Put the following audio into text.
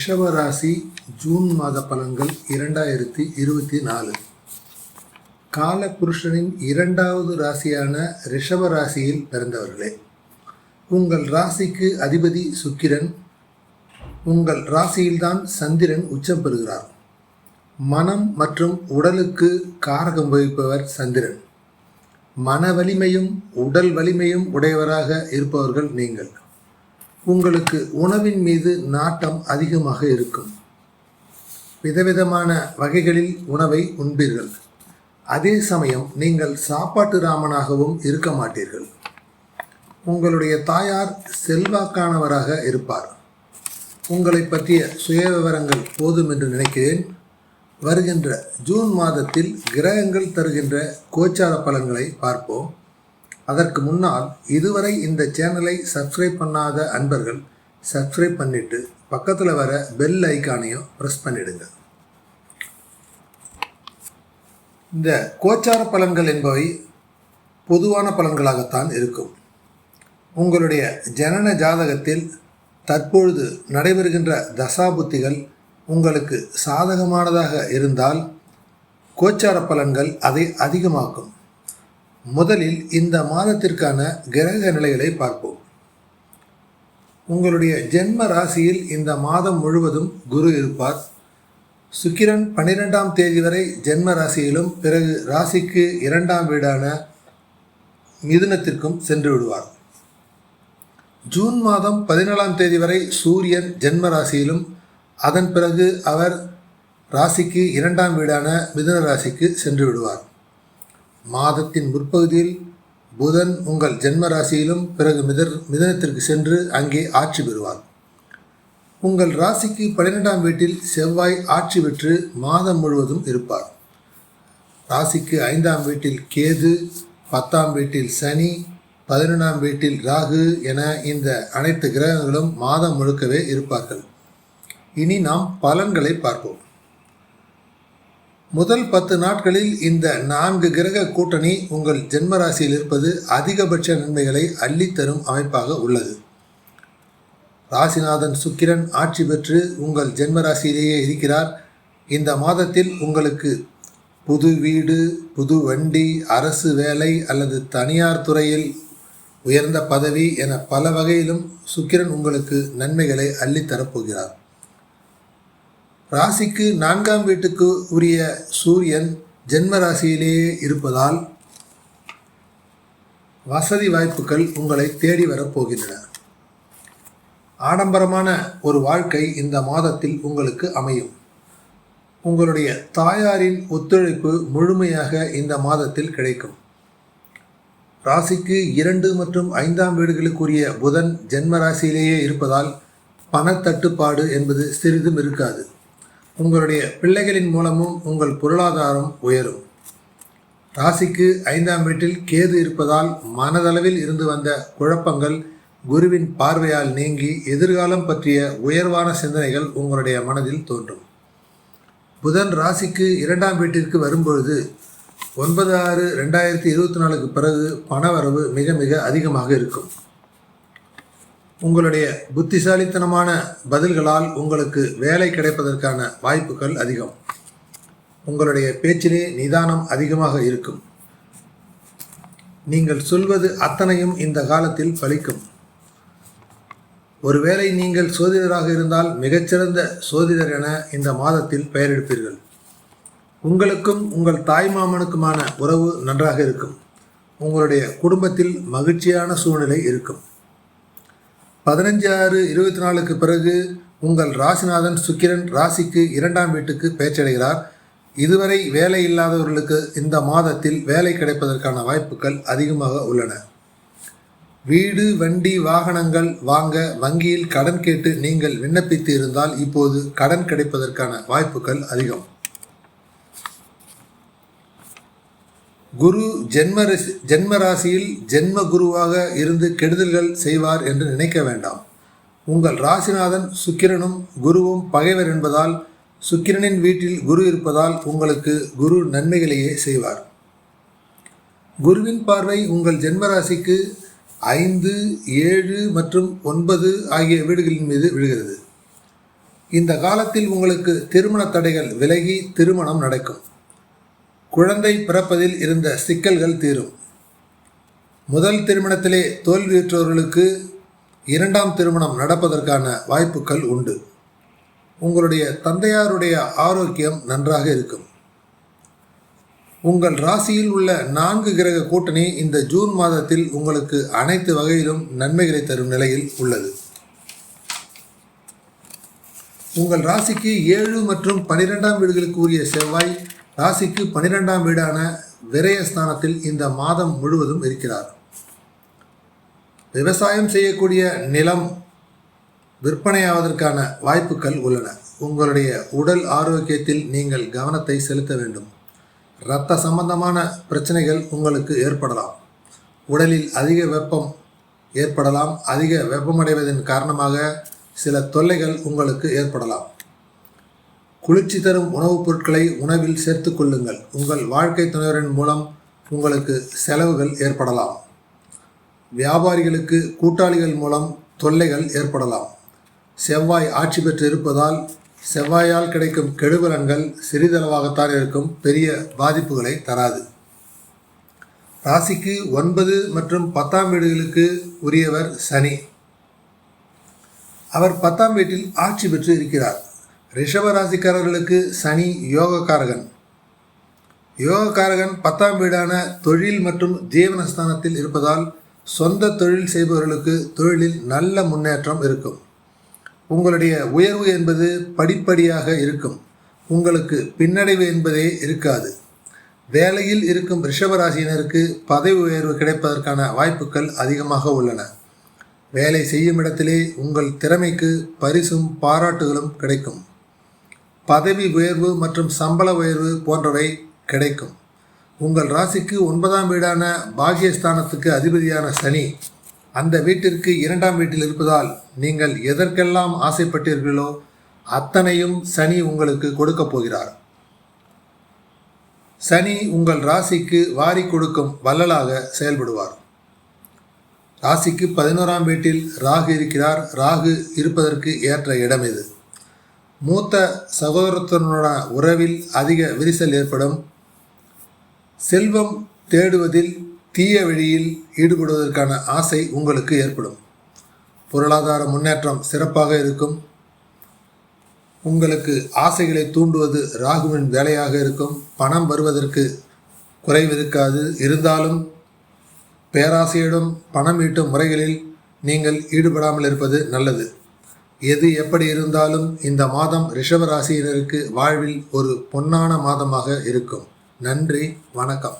ரிஷபராசி ஜூன் மாத பலன்கள் இரண்டாயிரத்தி இருபத்தி நாலு. காலபுருஷனின் இரண்டாவது ராசியான ரிஷப ராசியில் பிறந்தவர்களே உங்கள் ராசிக்கு அதிபதி சுக்கிரன் உங்கள் ராசியில்தான் சந்திரன் உச்சம் பெறுகிறார். மனம் மற்றும் உடலுக்கு காரகம் வகிப்பவர் சந்திரன். மன வலிமையும் உடல் வலிமையும் உடையவராக இருப்பவர்கள் நீங்கள். உங்களுக்கு உணவின் மீது நாட்டம் அதிகமாக இருக்கும். விதவிதமான வகைகளில் உணவை உண்பீர்கள். அதே சமயம் நீங்கள் சாப்பாட்டு ராமனாகவும் இருக்க மாட்டீர்கள். உங்களுடைய தாயார் செல்வாக்கானவராக இருப்பார். உங்களை பற்றிய சுய விவரங்கள் போதும் என்று நினைக்கிறேன். வருகின்ற ஜூன் மாதத்தில் கிரகங்கள் தருகின்ற கோச்சார பலன்களை பார்ப்போம். அதற்கு முன்னால் இதுவரை இந்த சேனலை சப்ஸ்கிரைப் பண்ணாத அன்பர்கள் சப்ஸ்கிரைப் பண்ணிட்டு பக்கத்தில் வர பெல் ஐக்கானையும் ப்ரெஸ் பண்ணிடுங்க. இந்த கோச்சார பலன்கள் என்பவை பொதுவான பலன்களாகத்தான் இருக்கும். உங்களுடைய ஜனன ஜாதகத்தில் தற்பொழுது நடைபெறுகின்ற தசாபுத்திகள் உங்களுக்கு சாதகமானதாக இருந்தால் கோச்சார பலன்கள் அதை அதிகமாக்கும். முதலில் இந்த மாதத்திற்கான கிரக நிலைகளை பார்ப்போம். உங்களுடைய ஜென்ம ராசியில் இந்த மாதம் முழுவதும் குரு இருப்பார். சுக்கிரன் பன்னிரெண்டாம் தேதி வரை ஜென்ம ராசியிலும் பிறகு ராசிக்கு இரண்டாம் வீடான மிதுனத்திற்கும் சென்று விடுவார். ஜூன் மாதம் பதினேழாம் தேதி வரை சூரியன் ஜென்ம ராசியிலும் அதன் பிறகு அவர் ராசிக்கு இரண்டாம் வீடான மிதுன ராசிக்கு சென்று விடுவார். மாதத்தின் முற்பகுதியில் புதன் உங்கள் ஜென்ம ராசியிலும் பிறகு மிதர் மிதனத்திற்கு சென்று அங்கே ஆட்சி பெறுவார். உங்கள் ராசிக்கு பன்னிரெண்டாம் வீட்டில் செவ்வாய் ஆட்சி பெற்று மாதம் முழுவதும் இருப்பார். ராசிக்கு ஐந்தாம் வீட்டில் கேது பத்தாம் வீட்டில் சனி பதினொன்றாம் வீட்டில் ராகு என இந்த அனைத்து கிரகங்களும் மாதம் முழுக்கவே இருப்பார்கள். இனி நாம் பலன்களை பார்ப்போம். முதல் பத்து நாட்களில் இந்த நான்கு கிரக கூட்டணி உங்கள் ஜென்மராசியில் இருப்பது அதிகபட்ச நன்மைகளை அள்ளித்தரும் அமைப்பாக உள்ளது. ராசிநாதன் சுக்கிரன் ஆட்சி பெற்று உங்கள் ஜென்மராசியிலேயே இருக்கிறார். இந்த மாதத்தில் உங்களுக்கு புது வீடு புது வண்டி அரசு வேலை அல்லது தனியார் துறையில் உயர்ந்த பதவி என பல வகையிலும் சுக்கிரன் உங்களுக்கு நன்மைகளை அள்ளித்தரப்போகிறார். ராசிக்கு நான்காம் வீட்டுக்கு உரிய சூரியன் ஜென்ம ராசியிலேயே இருப்பதால் வசதி வாய்ப்புகள் உங்களை தேடி வரப்போகின்றன. ஆடம்பரமான ஒரு வாழ்க்கை இந்த மாதத்தில் உங்களுக்கு அமையும். உங்களுடைய தாயாரின் ஒத்துழைப்பு முழுமையாக இந்த மாதத்தில் கிடைக்கும். ராசிக்கு இரண்டு மற்றும் ஐந்தாம் வீடுகளுக்குரிய புதன் ஜென்ம ராசியிலேயே இருப்பதால் பணத்தட்டுப்பாடு என்பது சிறிதும் இருக்காது. உங்களுடைய பிள்ளைகளின் மூலமும் உங்கள் பொருளாதாரம் உயரும். ராசிக்கு ஐந்தாம் வீட்டில் கேது இருப்பதால் மனதளவில் இருந்து வந்த குழப்பங்கள் குருவின் பார்வையால் நீங்கி எதிர்காலம் பற்றிய உயர்வான சிந்தனைகள் உங்களுடைய மனதில் தோன்றும். புதன் ராசிக்கு இரண்டாம் வீட்டிற்கு வரும்பொழுது ஒன்பது ஆறு ரெண்டாயிரத்தி இருபத்தி நாலுக்கு பிறகு பணவரவு மிக மிக அதிகமாக இருக்கும். உங்களுடைய புத்திசாலித்தனமான பதில்களால் உங்களுக்கு வேலை கிடைப்பதற்கான வாய்ப்புகள் அதிகம். உங்களுடைய பேச்சிலே நிதானம் அதிகமாக இருக்கும். நீங்கள் சொல்வது அத்தனையும் இந்த காலத்தில் பலிக்கும் ஒருவேளை நீங்கள் சோதிடராக இருந்தால் மிகச்சிறந்த சோதிடர் என இந்த மாதத்தில் பெயரெடுப்பீர்கள். உங்களுக்கும் உங்கள் தாய்மாமனுக்குமான உறவு நன்றாக இருக்கும். உங்களுடைய குடும்பத்தில் மகிழ்ச்சியான சூழ்நிலை இருக்கும். பதினஞ்சு ஆறு இருபத்தி நாலுக்கு பிறகு உங்கள் ராசிநாதன் சுக்கிரன் ராசிக்கு இரண்டாம் வீட்டுக்கு பேச்சடைகிறார். இதுவரை வேலை இல்லாதவர்களுக்கு இந்த மாதத்தில் வேலை கிடைப்பதற்கான வாய்ப்புகள் அதிகமாக உள்ளன. வீடு வண்டி வாகனங்கள் வாங்க வங்கியில் கடன் கேட்டு நீங்கள் விண்ணப்பித்து இருந்தால் இப்போது கடன் கிடைப்பதற்கான வாய்ப்புகள் அதிகம். குரு ஜென்ம ரசி- ஜென்ம ஜென்ம குருவாக இருந்து கெடுதல்கள் செய்வார் என்று நினைக்க வேண்டாம். உங்கள் ராசிநாதன் சுக்கிரனும் குருவும் பகைவர் என்பதால் சுக்கிரனின் வீட்டில் குரு இருப்பதால் உங்களுக்கு குரு நன்மைகளையே செய்வார். குருவின் பார்வை உங்கள் ஜென்மராசிக்கு ஐந்து ஏழு மற்றும் ஒன்பது ஆகிய வீடுகளின் மீது விழுகிறது. இந்த காலத்தில் உங்களுக்கு திருமண தடைகள் விலகி திருமணம் நடக்கும். குழந்தை பிறப்பதில் இருந்த சிக்கல்கள் தீரும். முதல் திருமணத்திலே தோல்வியுற்றவர்களுக்கு இரண்டாம் திருமணம் நடப்பதற்கான வாய்ப்புகள் உண்டு. உங்களுடைய தந்தையாருடைய ஆரோக்கியம் நன்றாக இருக்கும். உங்கள் ராசியில் உள்ள நான்கு கிரக கூட்டணி இந்த ஜூன் மாதத்தில் உங்களுக்கு அனைத்து வகையிலும் நன்மைகளை தரும் நிலையில் உள்ளது. உங்கள் ராசிக்கு ஏழு மற்றும் பனிரெண்டாம் வீடுகளுக்கு உரிய செவ்வாய் ராசிக்கு பனிரெண்டாம் வீடான விரயஸ்தானத்தில் இந்த மாதம் முழுவதும் இருக்கிறார். விவசாயம் செய்யக்கூடிய நிலம் விற்பனையாவதற்கான வாய்ப்புகள் உள்ளன. உங்களுடைய உடல் ஆரோக்கியத்தில் நீங்கள் கவனத்தை செலுத்த வேண்டும். இரத்த சம்பந்தமான பிரச்சனைகள் உங்களுக்கு ஏற்படலாம். உடலில் அதிக வெப்பம் ஏற்படலாம். அதிக வெப்பமடைவதன் காரணமாக சில தொல்லைகள் உங்களுக்கு ஏற்படலாம். குளிர்ச்சி தரும் உணவுப் பொருட்களை உணவில் சேர்த்து கொள்ளுங்கள். உங்கள் வாழ்க்கை துணைவரின் மூலம் உங்களுக்கு செலவுகள் ஏற்படலாம். வியாபாரிகளுக்கு கூட்டாளிகள் மூலம் தொல்லைகள் ஏற்படலாம். செவ்வாய் ஆட்சி பெற்று இருப்பதால் செவ்வாயால் கிடைக்கும் கெடுபலன்கள் சிறிதளவாகத்தான் இருக்கும் பெரிய பாதிப்புகளை தராது. ராசிக்கு ஒன்பது மற்றும் பத்தாம் வீடுகளுக்கு உரியவர் சனி. அவர் பத்தாம் வீட்டில் ஆட்சி பெற்று இருக்கிறார். ரிஷபராசிக்காரர்களுக்கு சனி யோகக்காரகன். யோகக்காரகன் பத்தாம் வீடான தொழில் மற்றும் ஜீவனஸ்தானத்தில் இருப்பதால் சொந்த தொழில் செய்பவர்களுக்கு தொழிலில் நல்ல முன்னேற்றம் இருக்கும். உங்களுடைய உயர்வு என்பது படிப்படியாக இருக்கும். உங்களுக்கு பின்னடைவு என்பதே இருக்காது. வேலையில் இருக்கும் ரிஷபராசியினருக்கு பதவி உயர்வு கிடைப்பதற்கான வாய்ப்புகள் அதிகமாக உள்ளன. வேலை செய்யும் இடத்திலே உங்கள் திறமைக்கு பரிசும் பாராட்டுகளும் கிடைக்கும். பதவி உயர்வு மற்றும் சம்பள உயர்வு போன்றவை கிடைக்கும். உங்கள் ராசிக்கு ஒன்பதாம் வீடான பாகியஸ்தானத்துக்கு அதிபதியான சனி அந்த வீட்டிற்கு இரண்டாம் வீட்டில் இருப்பதால் நீங்கள் எதற்கெல்லாம் ஆசைப்பட்டீர்களோ அத்தனையும் சனி உங்களுக்கு கொடுக்கப் போகிறார். சனி உங்கள் ராசிக்கு வாரி கொடுக்கும் வள்ளலாக செயல்படுவார். ராசிக்கு பதினோராம் வீட்டில் ராகு இருக்கிறார். ராகு இருப்பதற்கு ஏற்ற இடம் இது. மூத்த சகோதரத்துடனான உறவில் அதிக விரிசல் ஏற்படும். செல்வம் தேடுவதில் தீய வழியில் ஈடுபடுவதற்கான ஆசை உங்களுக்கு ஏற்படும். பொருளாதார முன்னேற்றம் சிறப்பாக இருக்கும். உங்களுக்கு ஆசைகளை தூண்டுவது ராகுவின் வேலையாக இருக்கும். பணம் வருவதற்கு குறைவிருக்காது. இருந்தாலும் பேராசையிடம் பணம் ஈட்டும் முறைகளில் நீங்கள் ஈடுபடாமல் இருப்பது நல்லது. எது எப்படி இருந்தாலும் இந்த மாதம் ரிஷபராசியினருக்கு வாழ்வில் ஒரு பொன்னான மாதமாக இருக்கும். நன்றி வணக்கம்.